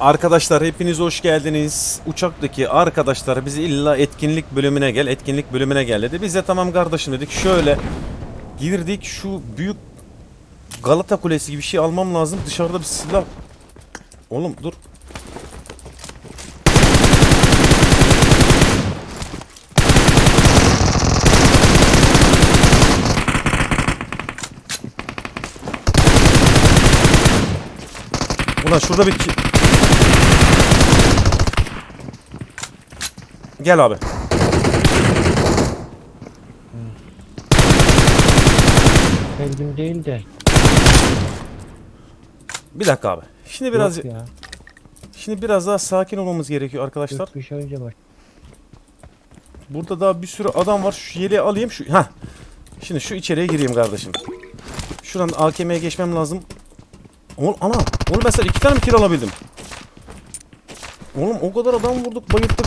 Arkadaşlar hepiniz hoş geldiniz. Uçaktaki arkadaşlar bizi illa etkinlik bölümüne gel, etkinlik bölümüne gel dedi. Biz de tamam kardeşim dedik. Şöyle girdik şu büyük Galata Kulesi gibi bir şey almam lazım. Dışarıda bir silah. Oğlum dur. Ulan şurada bir Gel abi. Kendim değil de. Bir dakika abi. Şimdi biraz Yok ya. şimdi biraz daha sakin olmamız gerekiyor arkadaşlar. Yok bir şey önce baş. Burada daha bir sürü adam var. Şu yeleği alayım. Şu ha. Şimdi şu içeriye gireyim kardeşim. Şuradan AKM'ye geçmem lazım. Oğlum ana. Oğlum ben sana iki tane mi kill alabildim? Oğlum o kadar adam vurduk bayılttık.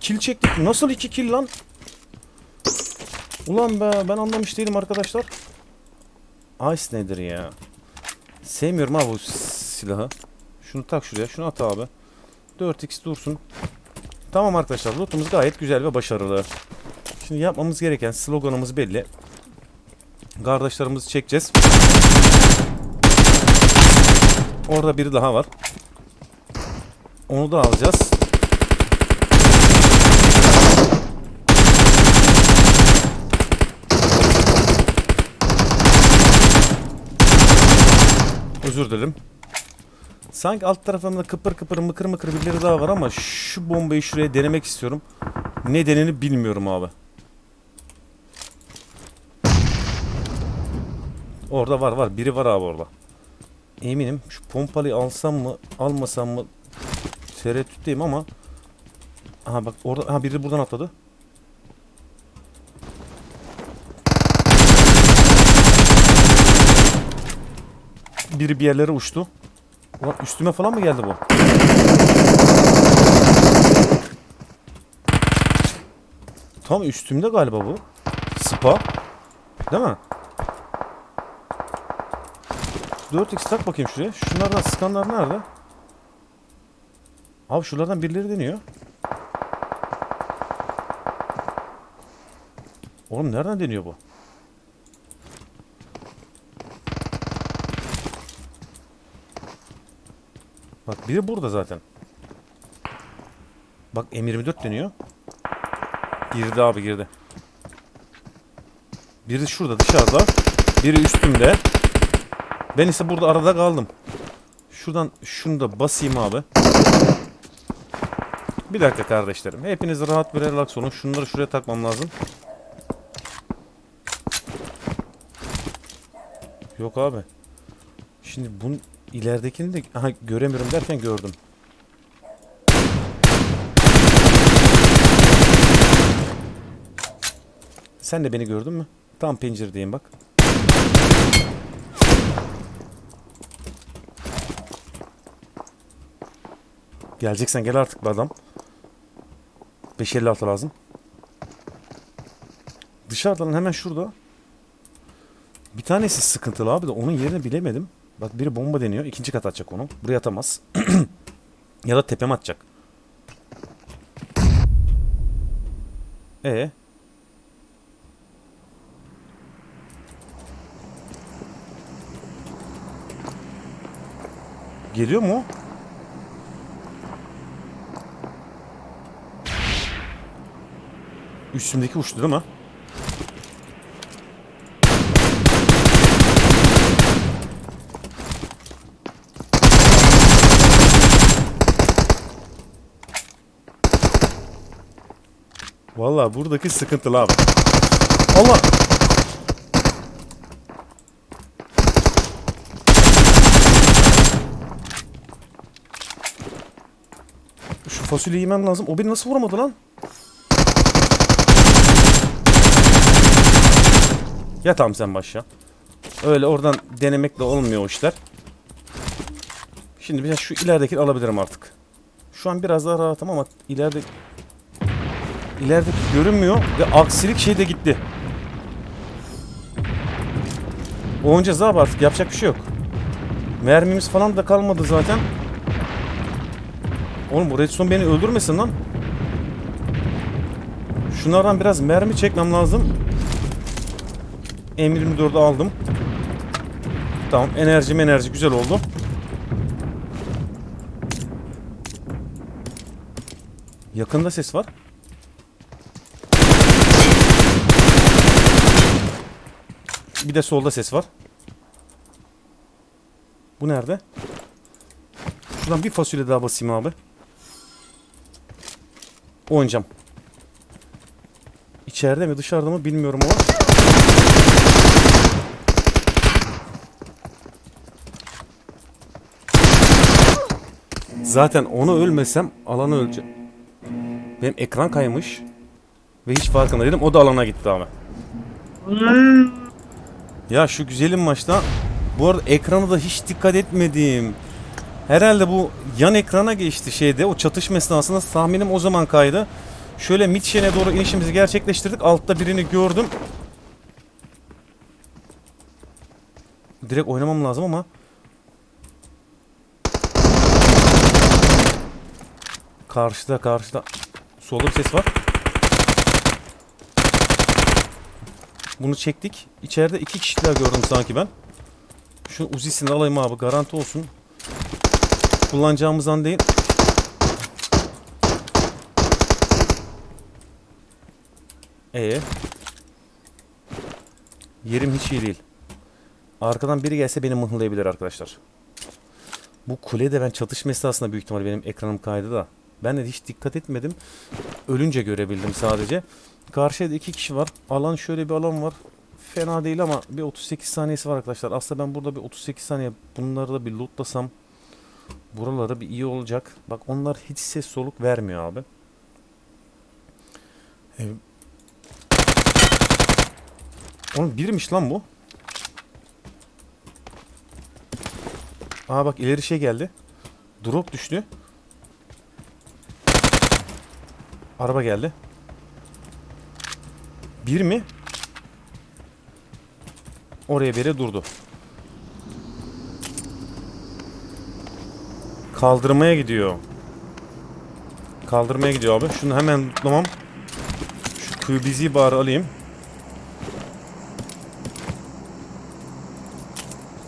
Kill çektik. Nasıl iki kill lan? Ulan be ben anlamış değilim arkadaşlar. Ice nedir ya? Sevmiyorum abi bu silahı. Şunu tak şuraya. Şunu at abi. 4x dursun. Tamam arkadaşlar lootumuz gayet güzel ve başarılı. Şimdi yapmamız gereken sloganımız belli. Kardeşlerimizi çekeceğiz. Orada biri daha var. Onu da alacağız. Özür dilerim. Sanki alt tarafında kıpır kıpır mıkır mıkır birileri daha var ama şu bombayı şuraya denemek istiyorum. Nedenini bilmiyorum abi. Orada var var. Biri var abi orada. Eminim şu pompalıyı alsam mı almasam mı tereddütteyim ama Aha bak orada ha biri buradan atladı. Biri bir yerlere uçtu. Ulan üstüme falan mı geldi bu? Tam üstümde galiba bu. Spa. Değil mi? 4x tak bakayım şuraya. Şunlardan sıkanlar nerede? Abi şuralardan birileri deniyor. Oğlum nereden deniyor bu? Bak biri burada zaten. Bak M24 deniyor. Girdi abi girdi. Biri şurada dışarıda. Biri üstümde. Ben ise burada arada kaldım. Şuradan şunu da basayım abi. Bir dakika kardeşlerim. Hepiniz rahat bir relax olun. Şunları şuraya takmam lazım. Yok abi. Şimdi bunun ileridekini de aha, göremiyorum derken gördüm. Sen de beni gördün mü? Tam penceredeyim bak. Geleceksen gel artık be adam. 556 lazım. Dışarıdan hemen şurada. Bir tanesi sıkıntılı abi de onun yerini bilemedim. Bak biri bomba deniyor. ikinci kat atacak onu. Buraya atamaz. ya da tepeme atacak. E Geliyor mu? Üstümdeki uçtu değil mi? Vallahi buradaki sıkıntılı abi. Allah! Şu fasulyeyi yemem lazım. O beni nasıl vuramadı lan? Ya tamam sen başla. Öyle oradan denemekle olmuyor o işler. Şimdi bir şu ilerideki alabilirim artık. Şu an biraz daha rahatım ama ileride ilerideki görünmüyor ve aksilik şey de gitti. Oynayacağız abi artık yapacak bir şey yok. Mermimiz falan da kalmadı zaten. Oğlum bu redstone beni öldürmesin lan. Şunlardan biraz mermi çekmem lazım. M24'ü aldım. Tamam enerji enerji güzel oldu. Yakında ses var. Bir de solda ses var. Bu nerede? Şuradan bir fasulye daha basayım abi. Oynayacağım. İçeride mi dışarıda mı bilmiyorum ama. Zaten onu ölmesem alanı öleceğim. Benim ekran kaymış. Ve hiç farkında değilim. O da alana gitti abi. Ya şu güzelim maçta bu arada ekrana da hiç dikkat etmedim. Herhalde bu yan ekrana geçti şeyde. O çatışma esnasında tahminim o zaman kaydı. Şöyle Mitchen'e doğru inişimizi gerçekleştirdik. Altta birini gördüm. Direkt oynamam lazım ama. Karşıda karşıda. Solda bir ses var. Bunu çektik. İçeride iki kişi daha gördüm sanki ben. Şu uzisini alayım abi garanti olsun. Kullanacağımızdan değil. Ee. Yerim hiç iyi değil. Arkadan biri gelse beni mıhlayabilir arkadaşlar. Bu kulede ben çatışma esnasında büyük ihtimalle benim ekranım kaydı da. Ben de hiç dikkat etmedim. Ölünce görebildim sadece. Karşıda iki kişi var. Alan şöyle bir alan var. Fena değil ama bir 38 saniyesi var arkadaşlar. Aslında ben burada bir 38 saniye bunları da bir lootlasam buraları bir iyi olacak. Bak onlar hiç ses soluk vermiyor abi. Ee, Oğlum birmiş lan bu. Aa bak ileri şey geldi. Drop düştü. Araba geldi. Bir mi? Oraya biri durdu. Kaldırmaya gidiyor. Kaldırmaya gidiyor abi. Şunu hemen tutlamam. Şu QBZ barı alayım.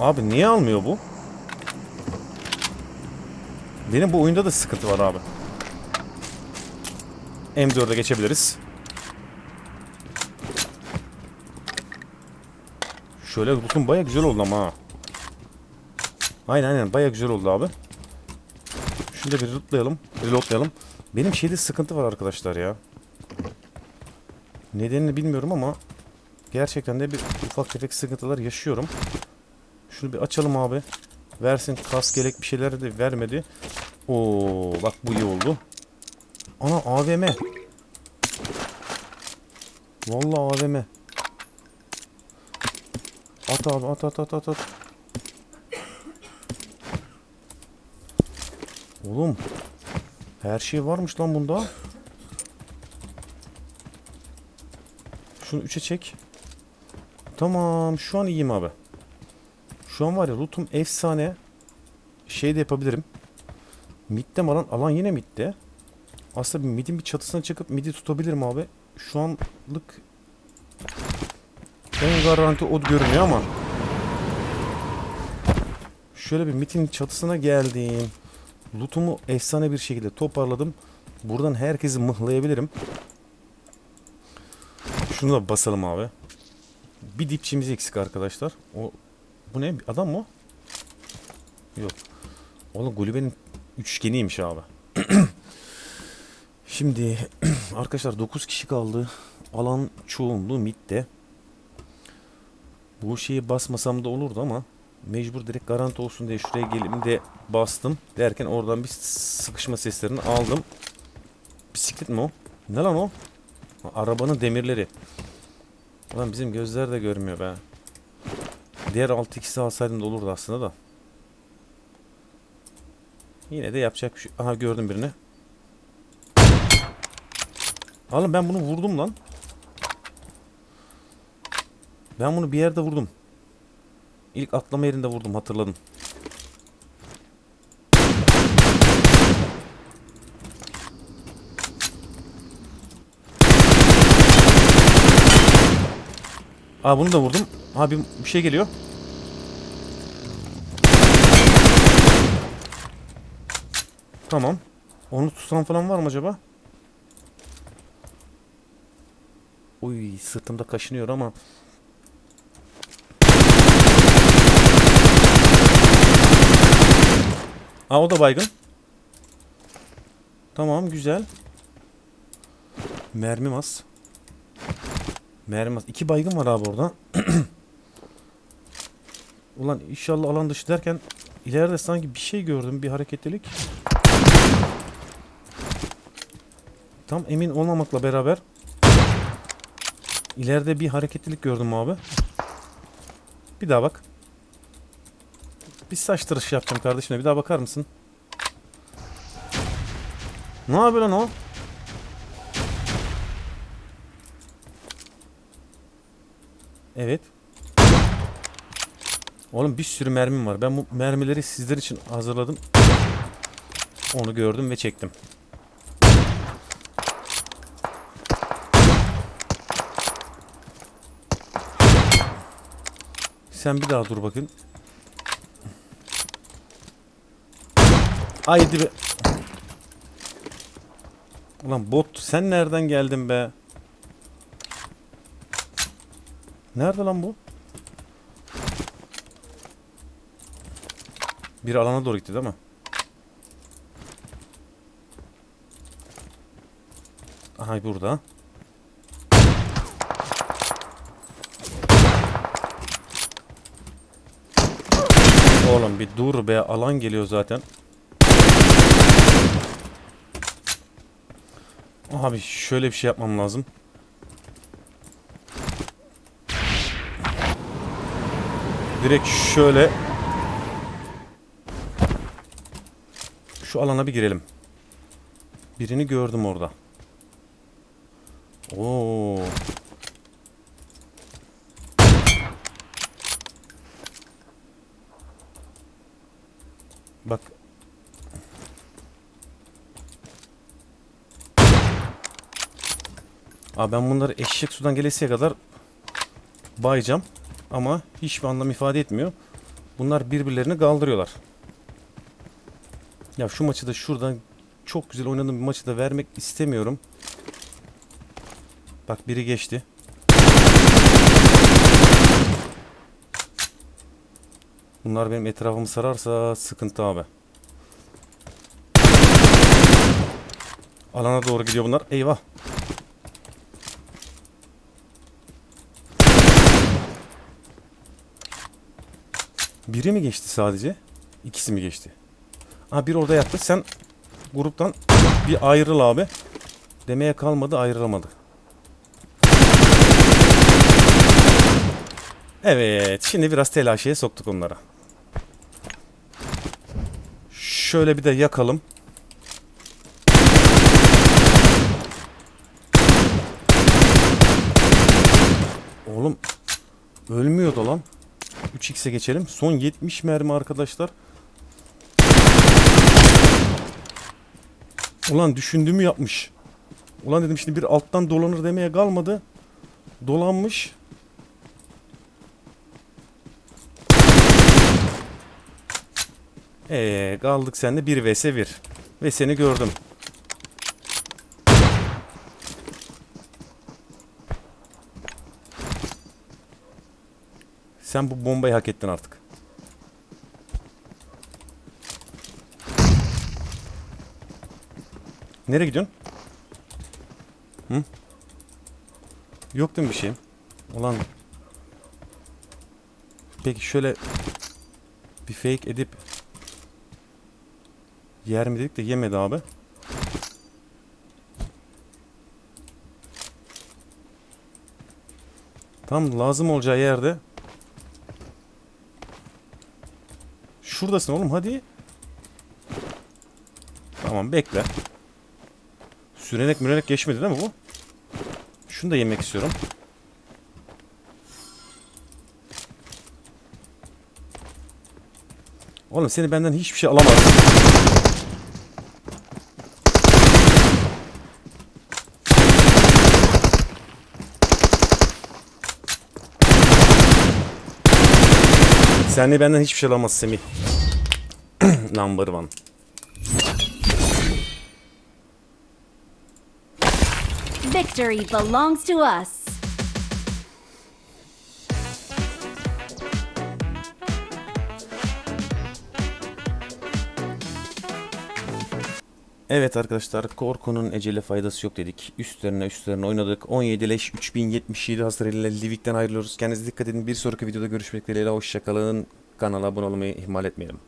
Abi niye almıyor bu? Benim bu oyunda da sıkıntı var abi. M4'e geçebiliriz. Şöyle loot'um baya güzel oldu ama ha. Aynen aynen baya güzel oldu abi. Şunu da bir lootlayalım. Reloadlayalım. Benim şeyde sıkıntı var arkadaşlar ya. Nedenini bilmiyorum ama gerçekten de bir ufak tefek sıkıntılar yaşıyorum. Şunu bir açalım abi. Versin kas gelek bir şeyler de vermedi. Oo bak bu iyi oldu. Ana AVM. Vallahi AVM. At abi at at at at at. Oğlum. Her şey varmış lan bunda. Şunu 3'e çek. Tamam şu an iyiyim abi. Şu an var ya lootum efsane. Şey de yapabilirim. Mid'de mi alan? Alan yine mid'de. Aslında midin bir çatısına çıkıp midi tutabilirim abi. Şu anlık en garanti o görünüyor ama. Şöyle bir midin çatısına geldim. Lootumu efsane bir şekilde toparladım. Buradan herkesi mıhlayabilirim. Şunu da basalım abi. Bir dipçimiz eksik arkadaşlar. O bu ne? Adam mı? Yok. Oğlum kulübenin üçgeniymiş abi. Şimdi arkadaşlar 9 kişi kaldı. Alan çoğunluğu midde. Bu şeyi basmasam da olurdu ama mecbur direkt garanti olsun diye şuraya gelip de bastım. Derken oradan bir sıkışma seslerini aldım. Bisiklet mi o? Ne lan o? Arabanın demirleri. Ulan bizim gözler de görmüyor be. Diğer 6x'i alsaydım da olurdu aslında da. Yine de yapacak bir şey. Aha gördüm birini. Oğlum ben bunu vurdum lan. Ben bunu bir yerde vurdum. İlk atlama yerinde vurdum hatırladım. Aa bunu da vurdum. Abi bir şey geliyor. Tamam. Onu tutan falan var mı acaba? Uy sırtımda kaşınıyor ama. Aa o da baygın. Tamam güzel. Mermim az. Mermim az. İki baygın var abi orada. Ulan inşallah alan dışı derken ileride sanki bir şey gördüm. Bir hareketlilik. Tam emin olmamakla beraber ileride bir hareketlilik gördüm abi. Bir daha bak. Bir saç tıraşı yapacağım kardeşine. Bir daha bakar mısın? Ne yapıyor lan o? Evet. Oğlum bir sürü mermim var. Ben bu mermileri sizler için hazırladım. Onu gördüm ve çektim. Sen bir daha dur bakın. Haydi be. Ulan bot sen nereden geldin be? Nerede lan bu? Bir alana doğru gitti değil mi? Aha burada. Oğlum bir dur be alan geliyor zaten. Abi şöyle bir şey yapmam lazım. Direkt şöyle şu alana bir girelim. Birini gördüm orada. Oo. Bak. Abi ben bunları eşek sudan gelesiye kadar bayacağım. Ama hiçbir anlam ifade etmiyor. Bunlar birbirlerini kaldırıyorlar. Ya şu maçı da şuradan çok güzel oynadığım bir maçı da vermek istemiyorum. Bak biri geçti. Bunlar benim etrafımı sararsa sıkıntı abi. Alana doğru gidiyor bunlar. Eyvah. Biri mi geçti sadece? İkisi mi geçti? Ha bir orada yattı. Sen gruptan bir ayrıl abi. Demeye kalmadı ayrılamadı. Evet. Şimdi biraz telaşeye soktuk onlara. Şöyle bir de yakalım. Oğlum ölmüyordu lan. 3x'e geçelim. Son 70 mermi arkadaşlar. Ulan düşündüğümü yapmış. Ulan dedim şimdi bir alttan dolanır demeye kalmadı. Dolanmış. Ee, kaldık sende 1 vs 1. Ve seni gördüm. Sen bu bombayı hak ettin artık. Nereye gidiyorsun? Hı? Yok değil mi bir şeyim? Ulan. Peki şöyle bir fake edip yer mi dedik de yemedi abi. Tam lazım olacağı yerde Şuradasın oğlum hadi. Tamam bekle. Sürenek mürenek geçmedi değil mi bu? Şunu da yemek istiyorum. Oğlum seni benden hiçbir şey alamaz. Senle benden hiçbir şey alamaz Semih. Number one. Victory belongs to us. Evet arkadaşlar korkunun ecele faydası yok dedik. Üstlerine üstlerine oynadık. 17 leş 3077 hasar ile Livik'ten ayrılıyoruz. Kendinize dikkat edin. Bir sonraki videoda görüşmek dileğiyle. Hoşçakalın. Kanala abone olmayı ihmal etmeyelim.